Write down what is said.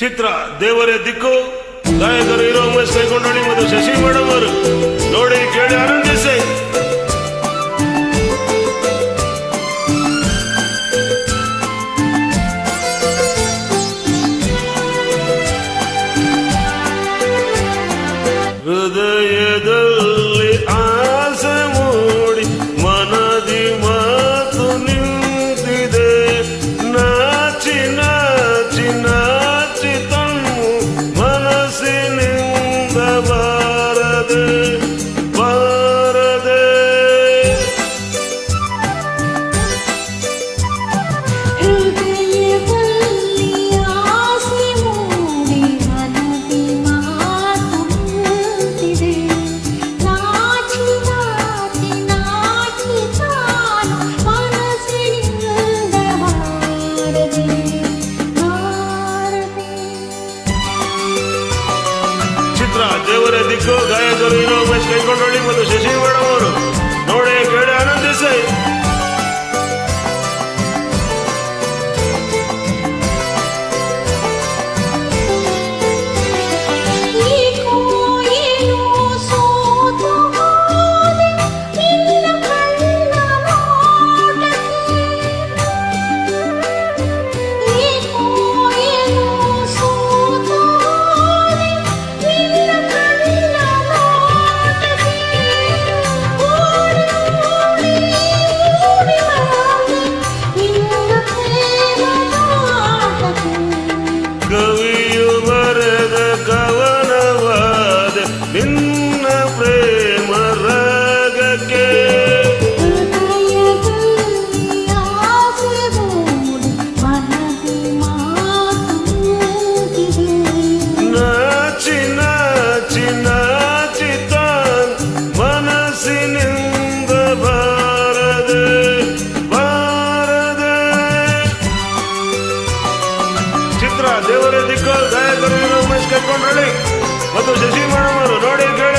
ಚಿತ್ರ ದೇವರೇ ದಿಕ್ಕು. ಗಾಯಕರು ಹೀರೋ ಉಮೇಶ್ ಕೈಕೊಂಡೋಳಿ ಮತ್ತು ಶಶಿ ಮೇಡಮ್ ನೋಡಿ ಕೇಳಿ ಆನಂದಿಸಿ. ಹೃದಯ ಊರ ದಿಕ್ಕು ಗಾಯಕರು ಇರೋ ಬಸ್ ಕೈಕೊಂಡೊಳ್ಳಿ ಮತ್ತು ಶಶಿ ಬಡವರು ಮಾಡಿ ಮತ್ತು ಶಶಿ ನೋಡಿ ಕೇಳಿ.